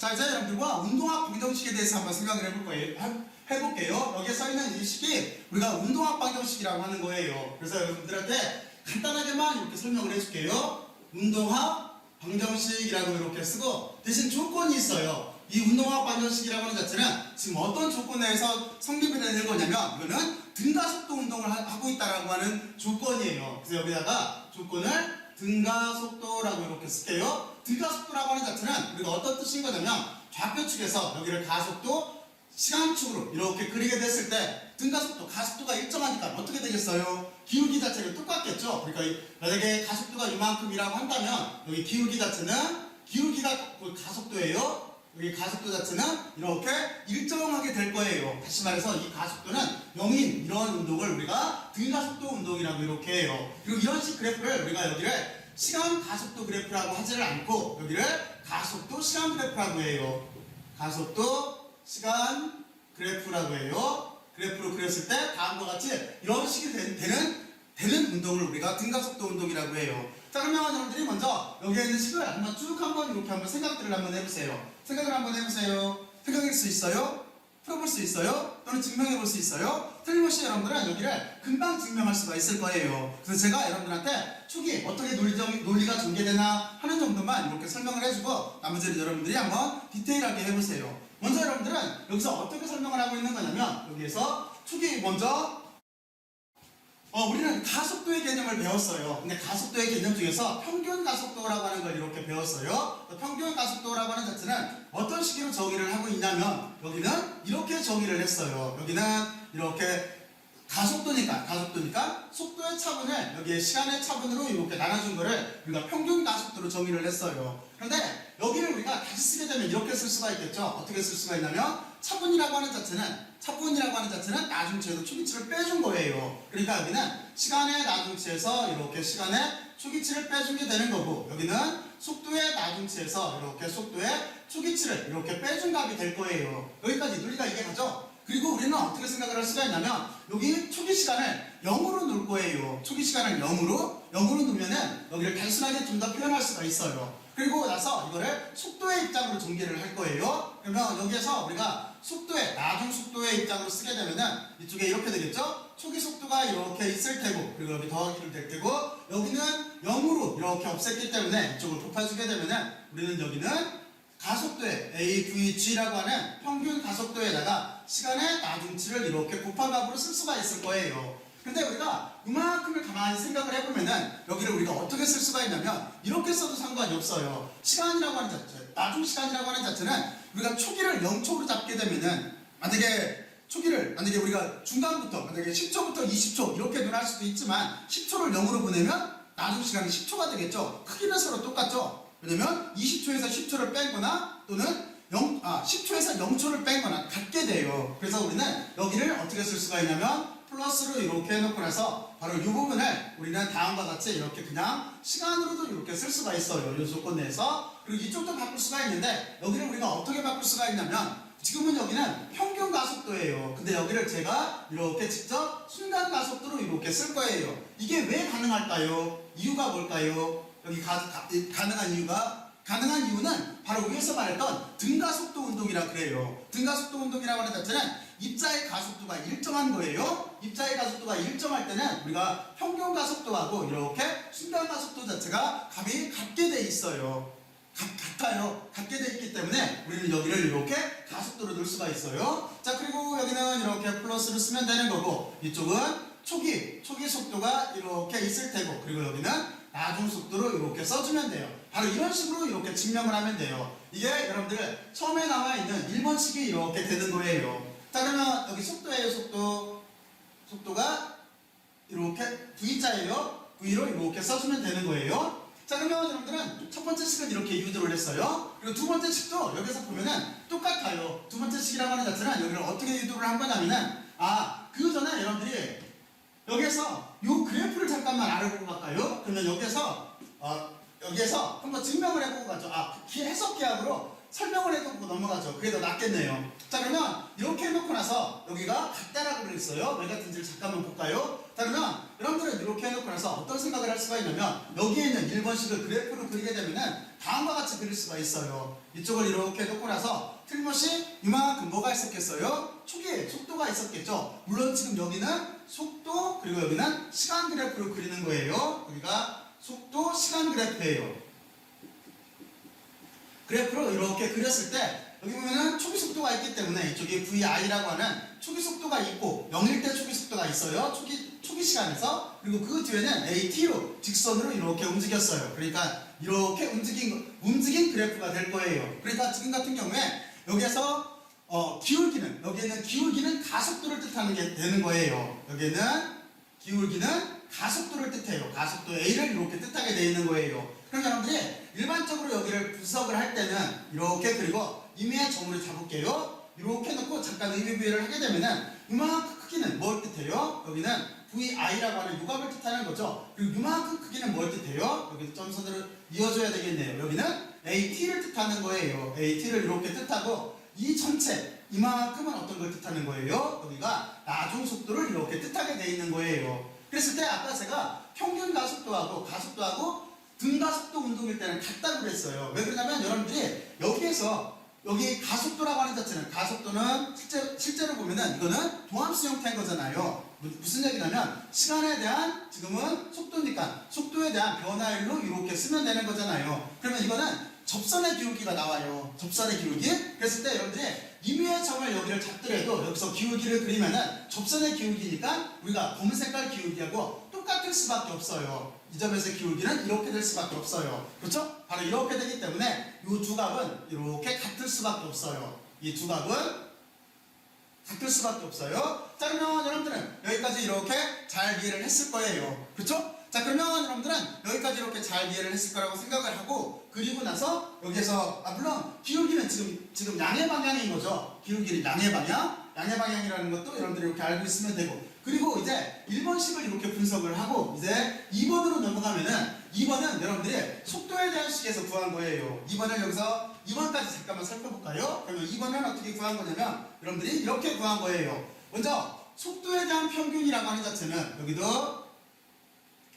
자, 이제 여러분들과 운동학 방정식에 대해서 한번 생각을 해볼 거예요. 해- 해볼게요. 여기에 써 있는 이 식이 우리가 운동학 방정식이라고 하는 거예요. 그래서 여러분들한테 간단하게만 이렇게 설명을 해줄게요. 운동학 방정식이라고 이렇게 쓰고 대신 조건이 있어요. 이 운동학 방정식이라고 하는 자체는 지금 어떤 조건에서 성립이 되는 거냐면 이거는 등가 속도 운동을 하- 하고 있다라고 하는 조건이에요. 그래서 여기다가 조건을 등가 속도라고 이렇게 쓸게요. 등가속도라고 하는 자체는 우리가 어떤 뜻인 거냐면 좌표 측에서 여기를 가속도 시간축으로 이렇게 그리게 됐을 때 등가속도, 가속도가 일정하니까 어떻게 되겠어요? 기울기 자체가 똑같겠죠? 그러니까 이- 만약에 가속도가 이만큼이라고 한다면 여기 기울기 자체는 기울기가 그 가속도예요. 여기 가속도 자체는 이렇게 일정하게 될 거예요. 다시 말해서 이 가속도는 0인 이런 운동을 우리가 등가속도 운동이라고 이렇게 해요. 그리고 이런 식 그래프를 우리가 여기를 시간 가속도 그래프라고 하지를 않고 여기를 가속도 시간 그래프라고 해요. 가속도 시간 그래프라고 해요. 그래프로 그렸을 때 다음과 같이 이런 식이 되- 되는 되는 운동을 우리가 등가속도 운동이라고 해요. 자 그러면 여러분들이 먼저 여기에 있는 식을 한번 쭉 한번 이렇게 한번 생각들을 한번 해보세요. 생각을 한번 해보세요. 생각할 수 있어요? 풀어볼 수 있어요? 또는 증명해 볼 수 있어요? 틀림없이 여러분들은 여기를 금방 증명할 수가 있을 거예요. 그래서 제가 여러분들한테 초기 어떻게 논리적, 논리가 전개되나 하는 정도만 이렇게 설명을 해주고 나머지는 여러분들이 한번 디테일하게 해보세요. 먼저 여러분들은 여기서 어떻게 설명을 하고 있는 거냐면 여기에서 초기 먼저 어, 우리는 가속도의 개념을 배웠어요. 근데 가속도의 개념 중에서 평균 가속도라고 하는 걸 이렇게 배웠어요. 평균 가속도라고 하는 자체는 어떤 식으로 정의를 하고 있냐면 여기는 이렇게 정의를 했어요. 여기는 이렇게 가속도니까 가속도니까 속도의 차분을 여기에 시간의 차분으로 이렇게 나눠준 거를 우리가 평균 가속도로 정의를 했어요. 그런데 우리가 다시 쓰게 되면 이렇게 쓸 수가 있겠죠. 어떻게 쓸 수가 있냐면 차분이라고 하는 자체는 차분이라고 하는 자체는 나중치에서 초기치를 빼준 거예요. 그러니까 여기는 시간의 나중치에서 이렇게 시간의 초기치를 빼준 게 되는 거고 여기는 속도의 나중치에서 이렇게 속도의 초기치를 이렇게 빼준 값이 될 거예요. 여기까지 논리가 이게 가죠. 그리고 우리는 어떻게 생각을 할 수가 있냐면 여기 초기 시간을 0으로 놓을 거예요. 초기 시간을 0으로 0으로 놓으면은 여기를 단순하게 좀 더 표현할 수가 있어요. 그리고 나서 이거를 속도의 입장으로 전개를 할 거예요. 그러면 여기에서 우리가 속도의 나중 속도의 입장으로 쓰게 되면은 이쪽에 이렇게 되겠죠? 초기 속도가 이렇게 있을 테고 그리고 여기 더하기를 될 테고 여기는 0으로 이렇게 없앴기 때문에 이쪽을 곱해주게 되면은 우리는 여기는 가속도에 AVG라고 하는 평균 가속도에다가 시간의 나중치를 이렇게 곱한 값으로 쓸 수가 있을 거예요. 근데 우리가 이만큼을 가만히 생각을 해보면은 여기를 우리가 어떻게 쓸 수가 있냐면 이렇게 써도 상관이 없어요. 시간이라고 하는 자체, 나중 시간이라고 하는 자체는 우리가 초기를 0초로 잡게 되면은 만약에 초기를 만약에 우리가 중간부터 만약에 10초부터 20초 이렇게 논할 수도 있지만 10초를 0으로 보내면 나중 시간이 10초가 되겠죠. 크기는 서로 똑같죠. 왜냐면 20초에서 10초를 뺀거나 또는 0, 아, 10초에서 0초를 뺀거나 같게 돼요. 그래서 우리는 여기를 어떻게 쓸 수가 있냐면 플러스로 이렇게 해놓고 나서 바로 이 부분을 우리는 다음과 같이 이렇게 그냥 시간으로도 이렇게 쓸 수가 있어요. 이 조건 내에서. 그리고 이쪽도 바꿀 수가 있는데 여기를 우리가 어떻게 바꿀 수가 있냐면 지금은 여기는 평균 가속도예요. 근데 여기를 제가 이렇게 직접 순간 가속도로 이렇게 쓸 거예요. 이게 왜 가능할까요? 이유가 뭘까요? 여기 가, 가, 이- 가능한 이유가 가능한 이유는 바로 위에서 말했던 등가속도 운동이라 그래요. 등가속도 운동이라고 하는 자체는 입자의 가속도가 일정한 거예요. 입자의 가속도가 일정할 때는 우리가 평균 가속도하고 이렇게 순간 가속도 자체가 값이 같게 돼 있어요. 같, 같아요. 같게 돼 있기 때문에 우리는 여기를 이렇게 가속도로 넣을 수가 있어요. 자, 그리고 여기는 이렇게 플러스를 쓰면 되는 거고, 이쪽은 초기, 초기 속도가 이렇게 있을 테고, 그리고 여기는 나중 속도로 이렇게 써주면 돼요. 바로 이런 식으로 이렇게 증명을 하면 돼요. 이게 여러분들 처음에 나와 있는 1번식이 이렇게 되는 거예요. 자, 그러면 여기 속도예요, 속도. 속도가 이렇게 V자예요. V로 이렇게 써주면 되는 거예요. 자 그러면 여러분들은 첫 번째 식은 이렇게 유도를 했어요. 그리고 두 번째 식도 여기서 보면은 똑같아요. 두 번째 식이라고 하는 자체는 여기를 어떻게 유도를 한 거냐면은 아그 전에 여러분들이 여기에서 요 그래프를 잠깐만 알아보고 갈까요? 그러면 여기에서 어, 여기에서 한번 증명을 해보고 가죠. 아 기- 해석 계약으로 설명을 해보고 넘어가죠. 그게 더 낫겠네요. 자 그러면 이렇게 해놓고 나서 여기가 같다라고 그랬어요. 왜 같은지를 잠깐만 볼까요? 자 그러면 여러분들은 이렇게 해놓고 나서 어떤 생각을 할 수가 있냐면 여기에 있는 1번식을 그래프로 그리게 되면은 다음과 같이 그릴 수가 있어요. 이쪽을 이렇게 놓고 나서 틀림없이 이만큼 뭐가 있었겠어요? 초기에 속도가 있었겠죠. 물론 지금 여기는 속도 그리고 여기는 시간 그래프로 그리는 거예요. 여기가 속도 시간 그래프예요. 그래프로 이렇게 그렸을 때 여기 보면은 초기 속도가 있기 때문에 이쪽에 VI라고 하는 초기 속도가 있고 0일 때 초기 속도가 있어요. 초기 초기 시간에서 그리고 그 뒤에는 AT로 직선으로 이렇게 움직였어요. 그러니까 이렇게 움직인 거- 움직인 그래프가 될 거예요. 그러니까 지금 같은 경우에 여기에서 어, 기울기는 여기에는 기울기는 가속도를 뜻하는 게 되는 거예요. 여기에는 기울기는 가속도를 뜻해요. 가속도 A를 이렇게 뜻하게 되어 있는 거예요. 그럼 여러분들이 일반적으로 여기를 분석을 할 때는 이렇게 그리고 임의의 점으로 잡을게요. 이렇게 놓고 잠깐 의미 부여를 하게 되면은 이만큼 크기는 뭘 뜻해요? 여기는 VI라고 하는 요각을 뜻하는 거죠. 그리고 이만큼 크기는 뭘 뜻해요? 여기서 점선으로 이어줘야 되겠네요. 여기는 AT를 뜻하는 거예요. AT를 이렇게 뜻하고 이 전체 이만큼은 어떤 걸 뜻하는 거예요? 여기가 나중 속도를 이렇게 뜻하게 돼 있는 거예요. 그랬을 때 아까 제가 평균 가속도하고 가속도하고 등가속도 운동일 때는 같다고 그랬어요. 왜 그러냐면 여러분들이 여기에서 여기 가속도라고 하는 자체는 가속도는 실제, 실제로 보면은 이거는 도함수 형태인 거잖아요. 무- 무슨 얘기냐면 시간에 대한 지금은 속도니까 속도에 대한 변화일로 이렇게 쓰면 되는 거잖아요. 그러면 이거는 접선의 기울기가 나와요. 접선의 기울기. 그랬을 때 여러분들이 임의의 점을 여기를 잡더라도 여기서 기울기를 그리면은 접선의 기울기니까 우리가 검은 색깔 기울기하고 똑같을 수밖에 없어요. 이 점에서 기울기는 이렇게 될 수밖에 없어요. 그렇죠? 바로 이렇게 되기 때문에 이 두 각은 이렇게 같을 수밖에 없어요. 이 두 각은 같을 수밖에 없어요. 자 그러면 여러분들은 여기까지 이렇게 잘 이해를 했을 거예요. 그렇죠? 자 그러면 여러분들은 여기까지 이렇게 잘 이해를 했을 거라고 생각을 하고 그리고 나서 여기에서 아 물론 기울기는 지금 지금 양의 방향인 거죠. 기울기는 양의 방향, 양의 방향이라는 것도 여러분들이 이렇게 알고 있으면 되고 그리고 이제 1번식을 이렇게 분석을 하고 이제 2번으로 넘어가면은 2번은 여러분들이 속도에 대한 식에서 구한 거예요. 2번을 여기서 2번까지 잠깐만 살펴볼까요? 그러면 2번은 어떻게 구한 거냐면 여러분들이 이렇게 구한 거예요. 먼저 속도에 대한 평균이라고 하는 자체는 여기도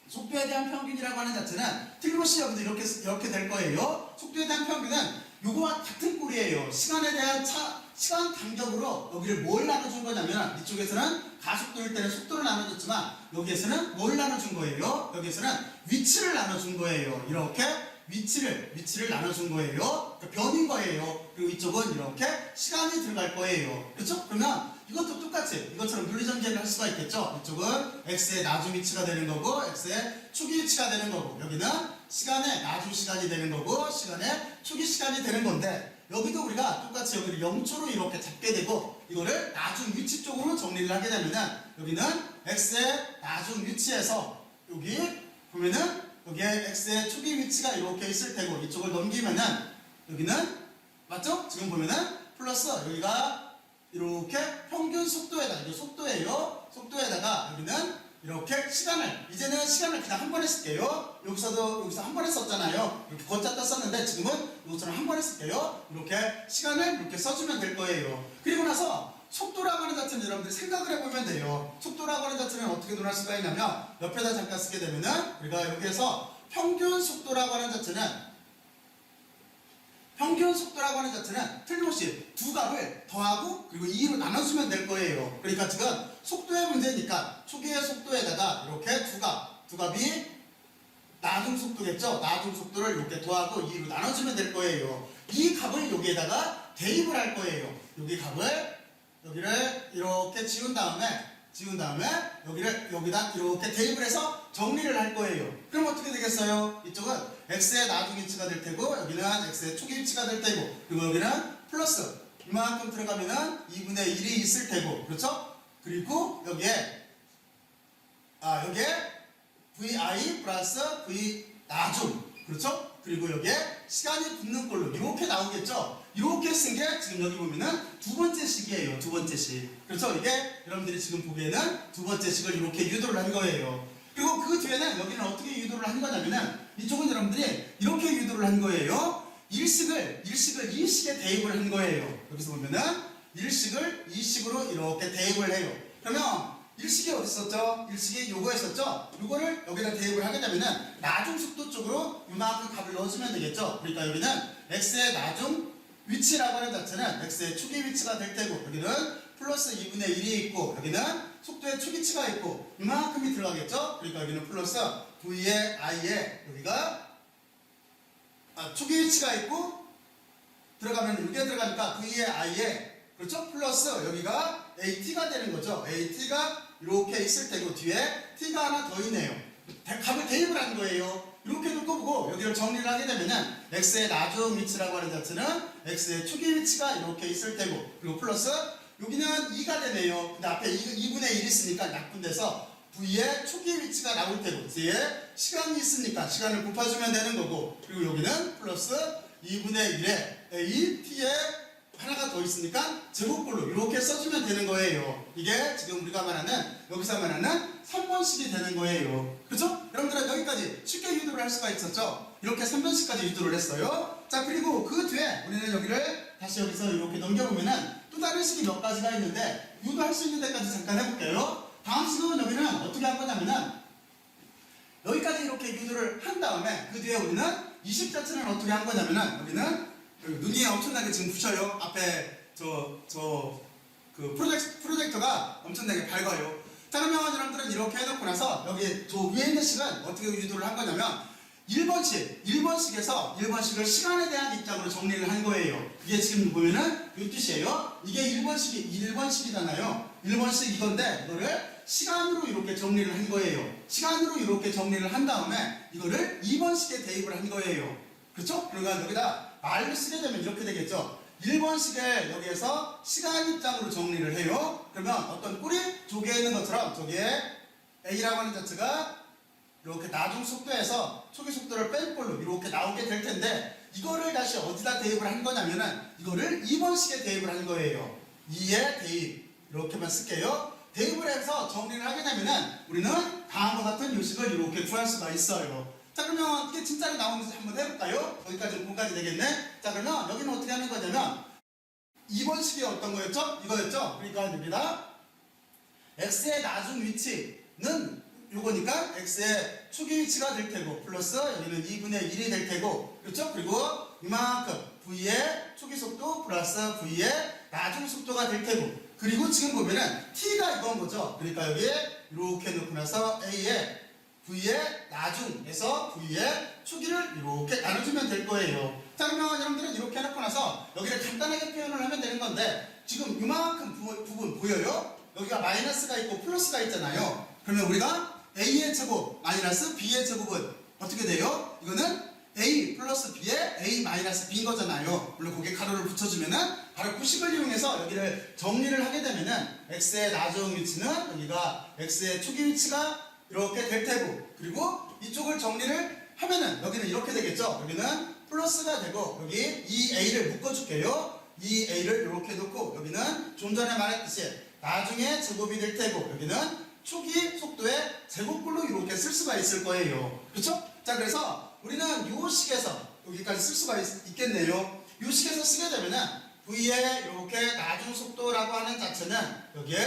속도에 대한 평균이라고 하는 자체는 틀림없이 여기도 이렇게 이렇게 될 거예요. 속도에 대한 평균은 요거와 같은 꼴이에요. 시간에 대한 차 시간 간격으로 여기를 뭘 나눠준 거냐면 이쪽에서는 가속도일 때는 속도를 나눠줬지만 여기에서는 뭘 나눠준 거예요? 여기에서는 위치를 나눠준 거예요. 이렇게 위치를 위치를 나눠준 거예요. 그러니까 변인 거예요. 그리고 이쪽은 이렇게 시간이 들어갈 거예요. 그렇죠? 그러면 이것도 똑같이 이것처럼 물리전개를 할 수가 있겠죠. 이쪽은 x의 나중 위치가 되는 거고 x의 초기 위치가 되는 거고 여기는 시간의 나중 시간이 되는 거고 시간의 초기 시간이 되는 건데 여기도 우리가 똑같이 여기를 0초로 이렇게 잡게 되고 이거를 나중 위치 쪽으로 정리를 하게 되면은 여기는 x의 나중 위치에서 여기 보면은 여기에 x의 초기 위치가 이렇게 있을 테고 이쪽을 넘기면은 여기는 맞죠? 지금 보면은 플러스 여기가 이렇게 평균 속도에다 이게 속도예요. 속도에다가 여기는 이렇게 시간을 이제는 시간을 그냥 한 번에 쓸게요. 여기서도 여기서 한 번에 썼잖아요. 이렇게 거짜 떴었는데 지금은 여기서는 한 번에 쓸게요. 이렇게 시간을 이렇게 써주면 될 거예요. 그리고 나서 속도라고 하는 자체는 여러분들이 생각을 해보면 돼요. 속도라고 하는 자체는 어떻게 논할 수가 있냐면 옆에다 잠깐 쓰게 되면은 우리가 여기에서 평균 속도라고 하는 자체는 평균 속도라고 하는 자체는 틀림없이 두 값을 더하고 그리고 2로 나눠주면 될 거예요. 그러니까 지금 속도의 문제니까 초기의 속도에다가 이렇게 두 값, 두 값이 나중 속도겠죠? 나중 속도를 이렇게 더하고 2로 나눠주면 될 거예요. 이 값을 여기에다가 대입을 할 거예요. 여기 값을 여기를 이렇게 지운 다음에 지운 다음에 여기를 여기다 이렇게 대입을 해서 정리를 할 거예요. 그럼 어떻게 되겠어요? 이쪽은 x의 나중 위치가 될 테고 여기는 x의 초기 위치가 될 테고 그리고 여기는 플러스 이만큼 들어가면은 2분의 1이 있을 테고 그렇죠? 그리고 여기에 아 여기에 vi 플러스 v 나중 그렇죠? 그리고 여기에 시간이 붙는 걸로 이렇게 나오겠죠? 이렇게 쓴 게 지금 여기 보면은 두 번째 식이에요. 두 번째 식. 그렇죠? 이게 여러분들이 지금 보기에는 두 번째 식을 이렇게 유도를 한 거예요. 그리고 그 뒤에는 여기는 어떻게 유도를 한 거냐면은 이쪽은 여러분들이 이렇게 유도를 한 거예요. 일식을 일식을 이 식에 대입을 한 거예요. 여기서 보면은 일식을 이 식으로 이렇게 대입을 해요. 그러면 일식이 어디 있었죠? 일식이 요거 있었죠? 요거를 여기다 대입을 하게 되면은 나중 속도 쪽으로 이만큼 값을 넣어주면 되겠죠? 그러니까 여기는 x의 나중 위치라고 하는 자체는 x의 축의 위치가 될 테고 여기는 플러스 2분의 1이 있고 여기는 속도의 축위치가 있고 이만큼이 들어가겠죠? 그러니까 여기는 플러스 v의 i에 여기가 아, 축의 위치가 있고 들어가면 이게 들어가니까 v의 i에 그렇죠? 플러스 여기가 at가 되는 거죠. at가 이렇게 있을 테고 뒤에 t가 하나 더 있네요. 대- 값을 대입을 한 거예요. 이렇게 놓고 보고 여기를 정리를 하게 되면은 x의 나중 위치라고 하는 자체는 x의 축의 위치가 이렇게 있을 테고 그리고 플러스 여기는 2가 되네요. 근데 앞에 2, 분의 1이 있으니까 약분돼서 v의 축의 위치가 나올 테고 뒤에 시간이 있으니까 시간을 곱해주면 되는 거고 그리고 여기는 플러스 2분의 1에 a t에 하나가 더 있으니까 제곱꼴로 이렇게 써주면 되는 거예요. 이게 지금 우리가 말하는 여기서 말하는 3번식이 되는 거예요. 그렇죠? 여러분들은 여기까지 쉽게 유도를 할 수가 있었죠? 이렇게 3번식까지 유도를 했어요. 자 그리고 그 뒤에 우리는 여기를 다시 여기서 이렇게 넘겨보면은 또 다른 식이 몇 가지가 있는데 유도할 수 있는 데까지 잠깐 해볼게요. 다음 식은 여기는 어떻게 한 거냐면은 여기까지 이렇게 유도를 한 다음에 그 뒤에 우리는 20 자체는 어떻게 한 거냐면은 여기는 눈이 엄청나게 지금 부셔요. 앞에 저 저 그 프로젝 프로젝터가 엄청나게 밝아요. 자 그러면 여러분들은 이렇게 해놓고 나서 여기 저 위에 있는 식은 어떻게 유도를 한 거냐면 1번식, 1번식에서 1번식을 시간에 대한 입장으로 정리를 한 거예요. 이게 지금 보면은 이 뜻이에요. 이게 1번식이 1번식이잖아요. 1번식 이건데 이거를 시간으로 이렇게 정리를 한 거예요. 시간으로 이렇게 정리를 한 다음에 이거를 2번식에 대입을 한 거예요. 그렇죠? 그러니까 여기다 말로 쓰게 되면 이렇게 되겠죠. 1번식을 여기에서 시간 입장으로 정리를 해요. 그러면 어떤 꿀이 조개에 있는 것처럼 저기에 A라고 하는 자체가 이렇게 나중 속도에서 초기 속도를 뺀 걸로 이렇게 나오게 될 텐데 이거를 다시 어디다 대입을 한 거냐면은 이거를 2번식에 대입을 한 거예요. 2에 대입 이렇게만 쓸게요. 대입을 해서 정리를 하게 되면은 우리는 다음과 같은 요식을 이렇게 구할 수가 있어요. 자 그러면 이게 진짜로 나오는지 한번 해볼까요? 여기까지 5분까지 되겠네. 자 그러면 여기는 어떻게 하는 거냐면 2번 식이 어떤 거였죠? 이거였죠? 그러니까 여기다 x의 나중 위치는 요거니까 x의 축의 위치가 될 테고 플러스 여기는 2분의 1이 될 테고 그렇죠? 그리고 이만큼 v의 축의 속도 플러스 v의 나중 속도가 될 테고 그리고 지금 보면은 t가 이건 거죠. 그러니까 여기에 이렇게 놓고 나서 a의 v의 나중에서 v의 축의를 이렇게 나눠주면 될 거예요. 자 그러면 여러분들은 이렇게 해놓고 나서 여기를 간단하게 표현을 하면 되는 건데 지금 이만큼 부, 부분 보여요? 여기가 마이너스가 있고 플러스가 있잖아요. 그러면 우리가 a의 제곱 마이너스 b의 제곱은 어떻게 돼요? 이거는 a 플러스 b의 a 마이너스 b인 거잖아요. 물론 거기에 가로를 붙여주면은 바로 구식을 이용해서 여기를 정리를 하게 되면은 x의 나중 위치는 여기가 x의 초기 위치가 이렇게 될 테고 그리고 이쪽을 정리를 하면은 여기는 이렇게 되겠죠. 여기는 플러스가 되고 여기 이 a를 묶어줄게요. 이 a를 이렇게 놓고 여기는 좀 전에 말했듯이 나중에 제곱이 될 테고 여기는 초기 속도의 제곱꼴로 이렇게 쓸 수가 있을 거예요. 그렇죠? 자 그래서 우리는 요 식에서 여기까지 쓸 수가 있, 겠네요요 식에서 쓰게 되면은 v의 이렇게 나중 속도라고 하는 자체는 여기에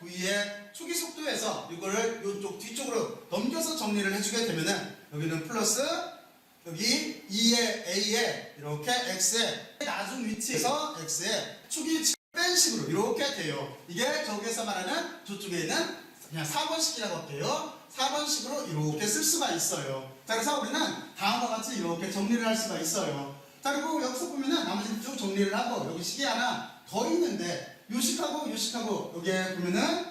v의 초기 속도에서 이거를 이쪽 뒤쪽으로 넘겨서 정리를 해주게 되면은 여기는 플러스 여기 2의 a에 이렇게 x의 나중 위치에서 x의 초기 뺀 식으로 이렇게 돼요. 이게 저기에서 말하는 저쪽에 있는 그냥 4번식이라고 할게요. 4번식으로 이렇게 쓸 수가 있어요. 자, 그래서 우리는 다음과 같이 이렇게 정리를 할 수가 있어요. 자, 그리고 여기서 보면은 나머지 쭉 정리를 하고 여기 식이 하나 더 있는데 요 식하고 요 식하고 여기에 보면은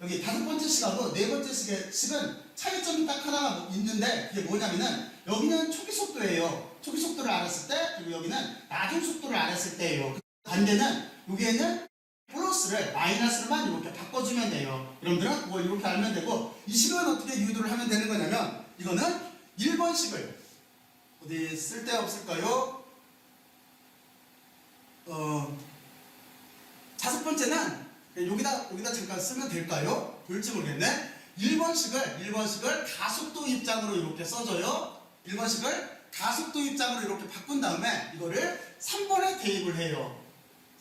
여기 다섯 번째 식하고 네 번째 식의 식은 차이점이 딱 하나 있는데 그게 뭐냐면은 여기는 초기 속도예요. 초기 속도를 알았을 때 그리고 여기는 나중 속도를 알았을 때예요. 그 반대는 여기에는 플러스를 마이너스로만 이렇게 바꿔주면 돼요. 여러분들은 그거 이렇게 알면 되고 이 식은 어떻게 유도를 하면 되는 거냐면 이거는 1번 식을 어디 쓸데 없을까요? 어 다섯 번째는 여기다 여기다 잠깐 쓰면 될까요? 될지 모르겠네. 1번식을 1번식을 가속도 입장으로 이렇게 써줘요. 1번식을 가속도 입장으로 이렇게 바꾼 다음에 이거를 3번에 대입을 해요.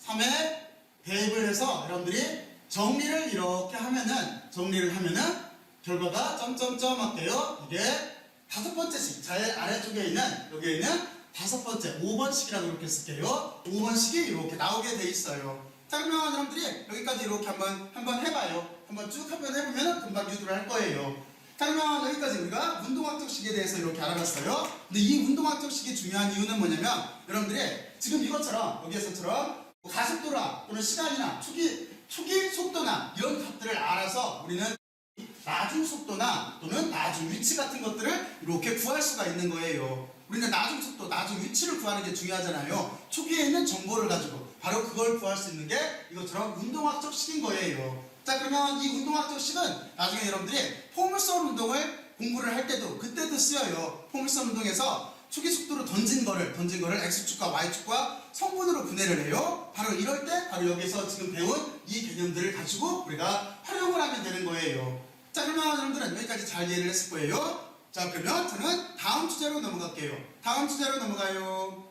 3에 대입을 해서 여러분들이 정리를 이렇게 하면은 정리를 하면은 결과가 점점점 할게요. 이게 다섯 번째씩 제일 아래쪽에 있는 여기에 있는 다섯 번째 5번씩이라고 이렇게 쓸게요. 5번씩이 이렇게 나오게 돼 있어요. 자 그러면 여러분들이 여기까지 이렇게 한번 한번 해봐요. 한번 쭉 한번 해보면 금방 유도를 할 거예요. 자 그러면 여기까지 우리가 운동학적 식에 대해서 이렇게 알아봤어요. 근데 이 운동학적 식이 중요한 이유는 뭐냐면 여러분들이 지금 이것처럼 여기에서처럼 뭐 가속도나 또는 시간이나 초기 초기 속도나 이런 값들을 알아서 우리는 나중 속도나 또는 나중 위치 같은 것들을 이렇게 구할 수가 있는 거예요. 우리는 나중 속도, 나중 위치를 구하는 게 중요하잖아요. 초기에 있는 정보를 가지고 바로 그걸 구할 수 있는 게 이것처럼 운동학적 식인 거예요. 자 그러면 이 운동학적 식은 나중에 여러분들이 포물선 운동을 공부를 할 때도 그때도 쓰여요. 포물선 운동에서 초기 속도로 던진 거를 던진 거를 x축과 y축과 성분으로 분해를 해요. 바로 이럴 때 바로 여기서 지금 배운 이 개념들을 가지고 우리가 활용을 하면 되는 거예요. 자 그러면 여러분들은 여기까지 잘 이해를 했을 거예요. 자 그러면 저는 다음 주제로 넘어갈게요. 다음 주제로 넘어가요.